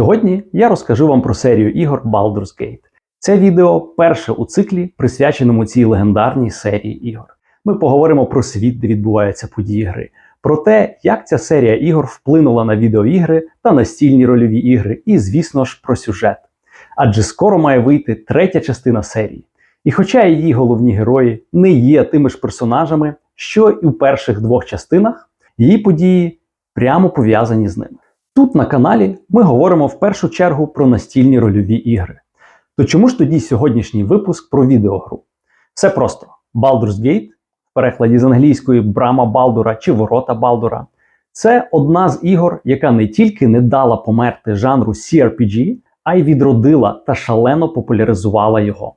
Сьогодні я розкажу вам про серію ігор Baldur's Gate. Це відео перше у циклі, присвяченому цій легендарній серії ігор. Ми поговоримо про світ, де відбуваються події гри, про те, як ця серія ігор вплинула на відеоігри та настільні рольові ігри, і, звісно ж, про сюжет. Адже скоро має вийти третя частина серії. І хоча її головні герої не є тими ж персонажами, що і у перших двох частинах, її події прямо пов'язані з ними. Тут на каналі ми говоримо в першу чергу про настільні рольові ігри. То чому ж тоді сьогоднішній випуск про відеогру? Все просто: Baldur's Gate, в перекладі з англійської Брама Балдура чи Ворота Балдура, це одна з ігор, яка не тільки не дала померти жанру CRPG, а й відродила та шалено популяризувала його.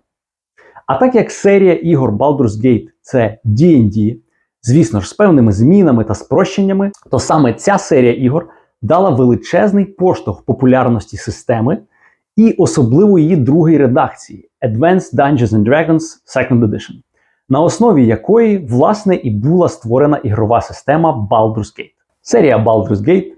А так як серія ігор Baldur's Gate це D&D, звісно ж, з певними змінами та спрощеннями, то саме ця серія ігор дала величезний поштовх популярності системи і особливо її другій редакції Advanced Dungeons and Dragons Second Edition, на основі якої, власне, і була створена ігрова система Baldur's Gate. Серія Baldur's Gate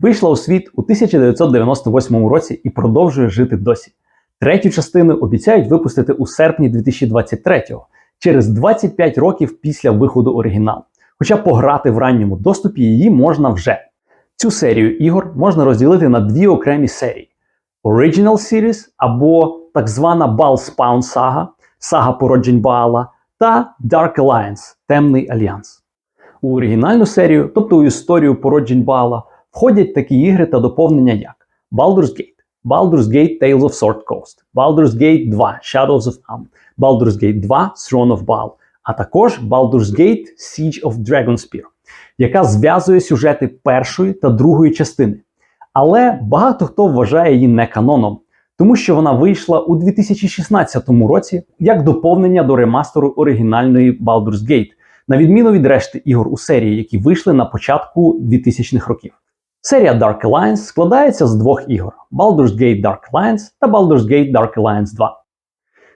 вийшла у світ у 1998 році і продовжує жити досі. Третю частину обіцяють випустити у серпні 2023-го, через 25 років після виходу оригіналу. Хоча пограти в ранньому доступі її можна вже. Цю серію ігор можна розділити на дві окремі серії: Original Series або так звана Bal-Spawn Saga, сага породжень Баала, та Dark Alliance Темний Альянс. У оригінальну серію, тобто у історію породжень Баала, входять такі ігри та доповнення, як Baldur's Gate, Baldur's Gate Tales of Sword Coast, Baldur's Gate 2 Shadows of Am, Baldur's Gate 2 Throne of Baal, а також Baldur's Gate Siege of Dragonspear яка зв'язує сюжети першої та другої частини. Але багато хто вважає її не каноном, тому що вона вийшла у 2016 році як доповнення до ремастеру оригінальної Baldur's Gate, на відміну від решти ігор у серії, які вийшли на початку 2000-х років. Серія Dark Alliance складається з двох ігор: Baldur's Gate Dark Alliance та Baldur's Gate Dark Alliance 2.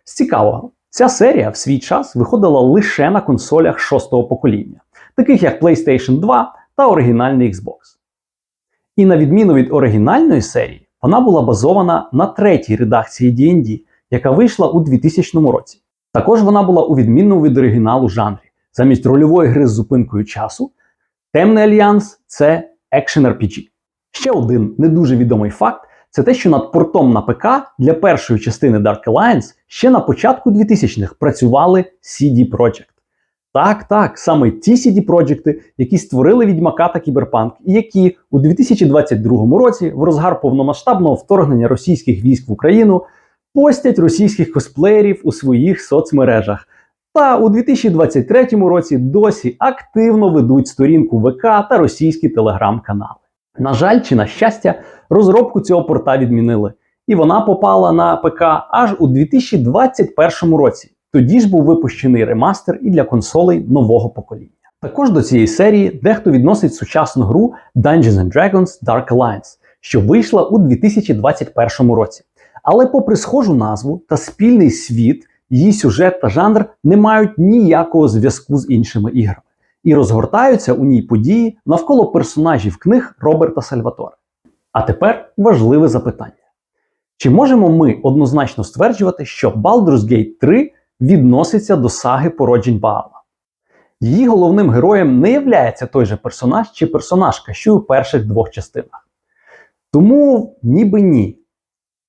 З цікавого, ця серія в свій час виходила лише на консолях шостого покоління таких як PlayStation 2 та оригінальний Xbox. І на відміну від оригінальної серії, вона була базована на третій редакції D&D, яка вийшла у 2000 році. Також вона була у відмінному від оригіналу жанрі. Замість рольової гри з зупинкою часу, Темний Альянс це Action RPG. Ще один не дуже відомий факт це те, що над портом на ПК для першої частини Dark Alliance ще на початку 2000-х працювали CD Projekt. Так, так, саме ті cd проджекти, які створили відьмака та кіберпанк, і які у 2022 році, в розгар повномасштабного вторгнення російських військ в Україну, постять російських косплеєрів у своїх соцмережах. Та у 2023 році досі активно ведуть сторінку ВК та російські телеграм-канали. На жаль, чи на щастя, розробку цього порта відмінили, і вона попала на ПК аж у 2021 році. Тоді ж був випущений ремастер і для консолей нового покоління. Також до цієї серії дехто відносить сучасну гру Dungeons and Dragons Dark Alliance, що вийшла у 2021 році. Але, попри схожу назву та спільний світ, її сюжет та жанр не мають ніякого зв'язку з іншими іграми і розгортаються у ній події навколо персонажів книг Роберта Сальватора. А тепер важливе запитання: чи можемо ми однозначно стверджувати, що Baldur's Gate 3 відноситься до саги породжень Баала. Її головним героєм не являється той же персонаж чи персонажка, що й у перших двох частинах. Тому ніби ні.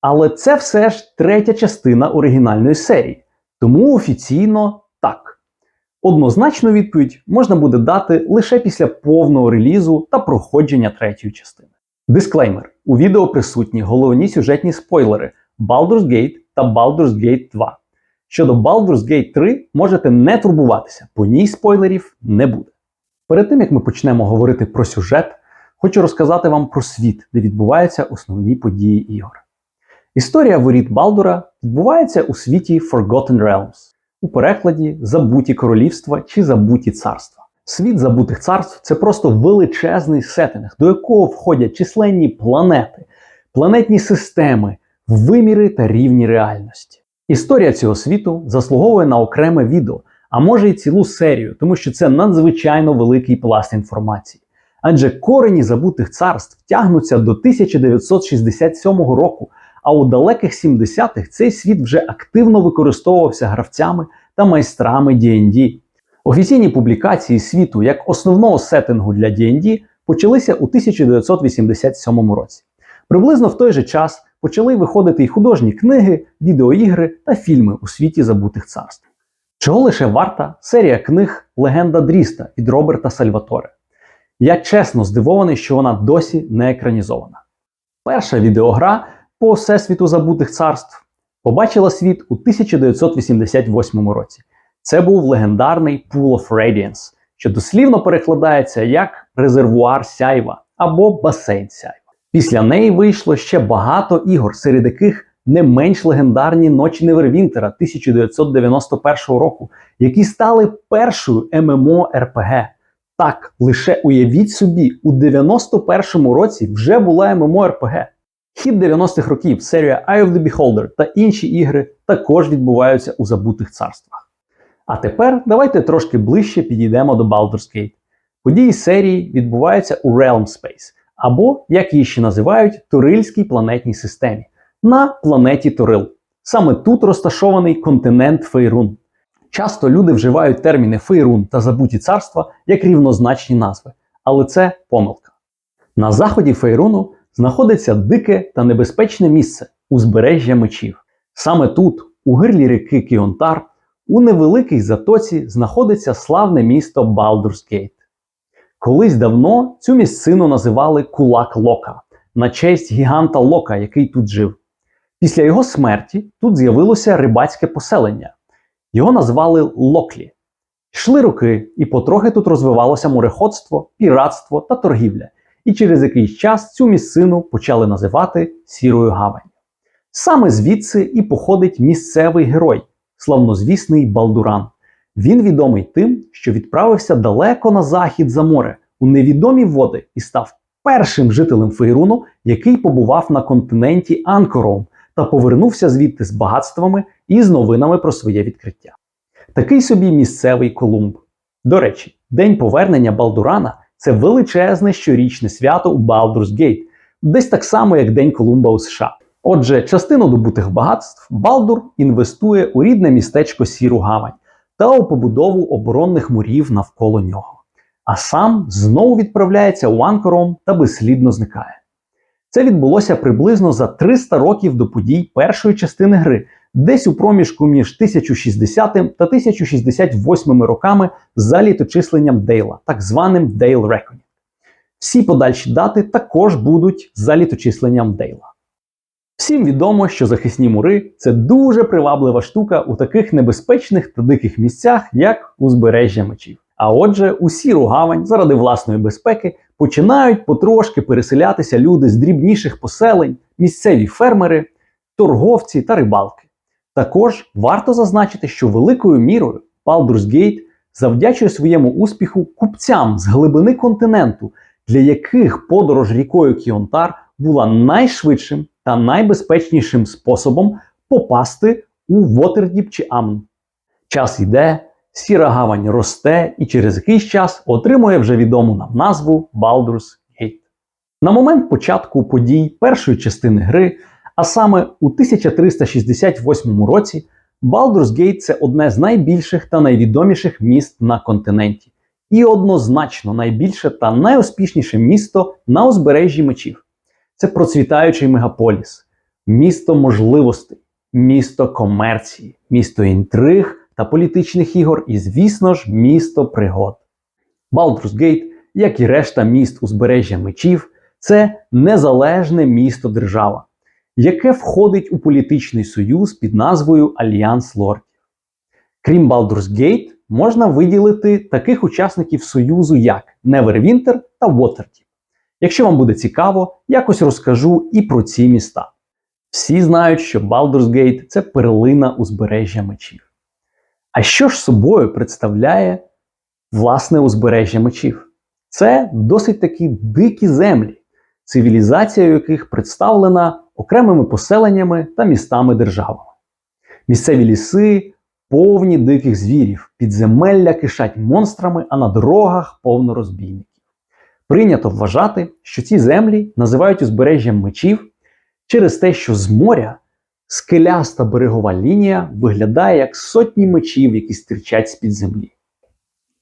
Але це все ж третя частина оригінальної серії. Тому офіційно так. Однозначну відповідь можна буде дати лише після повного релізу та проходження третьої частини. Дисклеймер: у відео присутні головні сюжетні спойлери Baldur's Gate та Baldur's Gate 2. Щодо Baldur's Gate 3 можете не турбуватися, по ній спойлерів не буде. Перед тим як ми почнемо говорити про сюжет, хочу розказати вам про світ, де відбуваються основні події ігор. Історія воріт Балдура відбувається у світі Forgotten Realms, у перекладі Забуті королівства чи Забуті царства. Світ забутих царств це просто величезний сеттинг, до якого входять численні планети, планетні системи, виміри та рівні реальності. Історія цього світу заслуговує на окреме відео, а може й цілу серію, тому що це надзвичайно великий пласт інформації. Адже корені забутих царств тягнуться до 1967 року, а у далеких 70-х цей світ вже активно використовувався гравцями та майстрами D&D. Офіційні публікації світу як основного сеттингу для D&D почалися у 1987 році. Приблизно в той же час почали виходити й художні книги, відеоігри та фільми у світі забутих царств. Чого лише варта серія книг Легенда Дріста від Роберта Сальваторе. Я чесно здивований, що вона досі не екранізована. Перша відеогра по Всесвіту забутих царств побачила світ у 1988 році. Це був легендарний Pool of Radiance, що дослівно перекладається як резервуар сяйва або басейн сяйва. Після неї вийшло ще багато ігор, серед яких не менш легендарні ночі Невервінтера 1991 року, які стали першою ММО РПГ. Так, лише уявіть собі, у 91-му році вже була ММО РПГ. Хід 90-х років, серія Eye of the Beholder та інші ігри також відбуваються у забутих царствах. А тепер давайте трошки ближче підійдемо до Baldur's Gate. Події серії відбуваються у Realm Space, або, як її ще називають, Турильській планетній системі на планеті Турил. Саме тут розташований континент Фейрун. Часто люди вживають терміни Фейрун та Забуті царства як рівнозначні назви, але це помилка. На заході Фейруну знаходиться дике та небезпечне місце узбережжя мечів. Саме тут, у гирлі ріки Кіонтар, у невеликій затоці знаходиться славне місто Балдурсгейт. Колись давно цю місцину називали Кулак Лока на честь гіганта Лока, який тут жив. Після його смерті тут з'явилося рибацьке поселення. Його назвали Локлі. Йшли роки, і потрохи тут розвивалося мореходство, піратство та торгівля, і через якийсь час цю місцину почали називати Сірою Гавань. Саме звідси і походить місцевий герой, славнозвісний Балдуран. Він відомий тим, що відправився далеко на захід за море у невідомі води і став першим жителем Фейруну, який побував на континенті Анкором та повернувся звідти з багатствами і з новинами про своє відкриття. Такий собі місцевий Колумб. До речі, день повернення Балдурана це величезне щорічне свято у Gate, десь так само, як День Колумба у США. Отже, частину добутих багатств Балдур інвестує у рідне містечко Сіру Гавань та у побудову оборонних мурів навколо нього. А сам знову відправляється у Анкором та безслідно зникає. Це відбулося приблизно за 300 років до подій першої частини гри, десь у проміжку між 1060 та 1068 роками за літочисленням Дейла, так званим Дейл Reckoning. Всі подальші дати також будуть за літочисленням Дейла. Всім відомо, що захисні мури це дуже приваблива штука у таких небезпечних та диких місцях, як узбережжя мечів. А отже, у сіру гавань заради власної безпеки починають потрошки переселятися люди з дрібніших поселень, місцеві фермери, торговці та рибалки. Також варто зазначити, що великою мірою Baldur's завдячує своєму успіху купцям з глибини континенту, для яких подорож рікою Кіонтар була найшвидшим та найбезпечнішим способом попасти у Вотердіп чи Амн. Час йде, сіра гавань росте і через якийсь час отримує вже відому нам назву Baldur's Gate. На момент початку подій першої частини гри, а саме у 1368 році, Baldur's Gate – це одне з найбільших та найвідоміших міст на континенті, і однозначно найбільше та найуспішніше місто на узбережжі мечів. Це процвітаючий мегаполіс, місто можливостей, місто комерції, місто інтриг та політичних ігор, і, звісно ж, місто пригод. Baldur's Gate, як і решта міст узбережжя мечів, це незалежне місто держава, яке входить у політичний союз під назвою Альянс Лордів. Крім Gate, можна виділити таких учасників Союзу, як Neverwinter та Waterdeep. Якщо вам буде цікаво, якось розкажу і про ці міста. Всі знають, що Baldur's Gate – це перлина узбережжя мечів. А що ж собою представляє власне узбережжя мечів? Це досить такі дикі землі, цивілізація яких представлена окремими поселеннями та містами-державами. Місцеві ліси повні диких звірів, підземелля кишать монстрами, а на дорогах повно розбійників. Прийнято вважати, що ці землі називають узбережжям мечів через те, що з моря скеляста берегова лінія виглядає як сотні мечів, які стирчать з-під землі.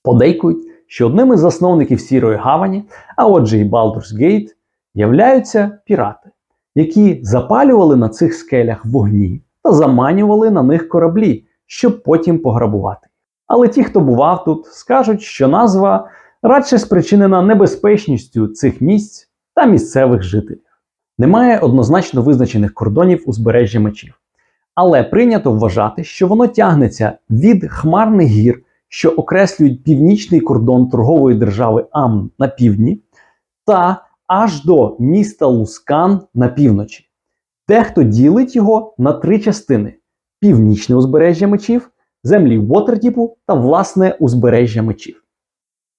Подейкують, що одним із засновників Сірої Гавані, а отже і Gate, являються пірати, які запалювали на цих скелях вогні та заманювали на них кораблі, щоб потім пограбувати. Але ті, хто бував тут, скажуть, що назва радше спричинена небезпечністю цих місць та місцевих жителів. Немає однозначно визначених кордонів узбережжя мечів. Але прийнято вважати, що воно тягнеться від хмарних гір, що окреслюють північний кордон торгової держави Ам на півдні, та аж до міста Лускан на півночі. Дехто ділить його на три частини: північне узбережжя мечів, землі Вотердіпу та власне узбережжя мечів.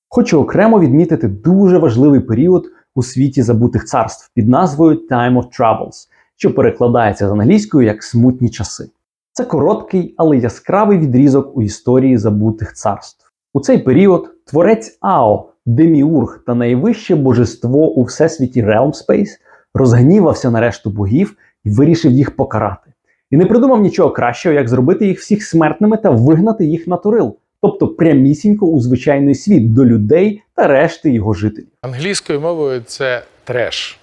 Хочу окремо відмітити дуже важливий період у світі забутих царств під назвою Time of Troubles, що перекладається з англійською як смутні часи. Це короткий, але яскравий відрізок у історії забутих царств. У цей період творець Ао, Деміург та найвище божество у всесвіті Realmspace розгнівався на решту богів і вирішив їх покарати. І не придумав нічого кращого, як зробити їх всіх смертними та вигнати їх на Турил, тобто прямісінько у звичайний світ до людей та решти його жителів. Англійською мовою це треш.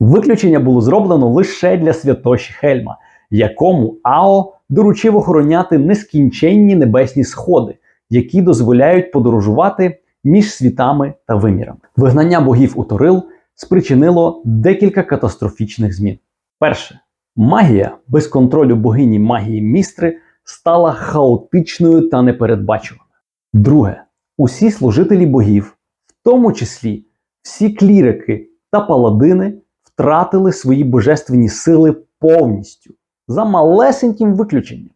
Виключення було зроблено лише для святоші Хельма, якому Ао доручив охороняти нескінченні небесні сходи, які дозволяють подорожувати між світами та вимірами. Вигнання богів у Торил спричинило декілька катастрофічних змін. Перше, магія без контролю богині магії містри стала хаотичною та непередбачуваною. Друге, усі служителі богів, в тому числі всі клірики та паладини, втратили свої божественні сили повністю за малесеньким виключенням.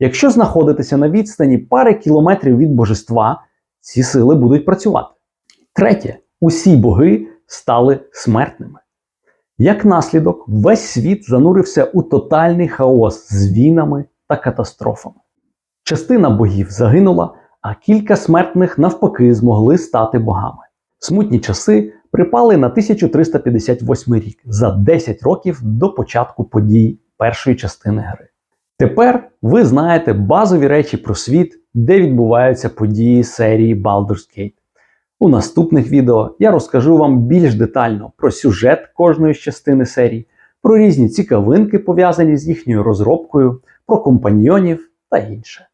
Якщо знаходитися на відстані пари кілометрів від божества, ці сили будуть працювати. Третє, усі боги стали смертними. Як наслідок, весь світ занурився у тотальний хаос з війнами та катастрофами. Частина богів загинула, а кілька смертних навпаки змогли стати богами. Смутні часи припали на 1358 рік за 10 років до початку подій першої частини гри. Тепер ви знаєте базові речі про світ, де відбуваються події серії Baldur's Gate. У наступних відео я розкажу вам більш детально про сюжет кожної з частини серії, про різні цікавинки, пов'язані з їхньою розробкою, про компаньйонів та інше.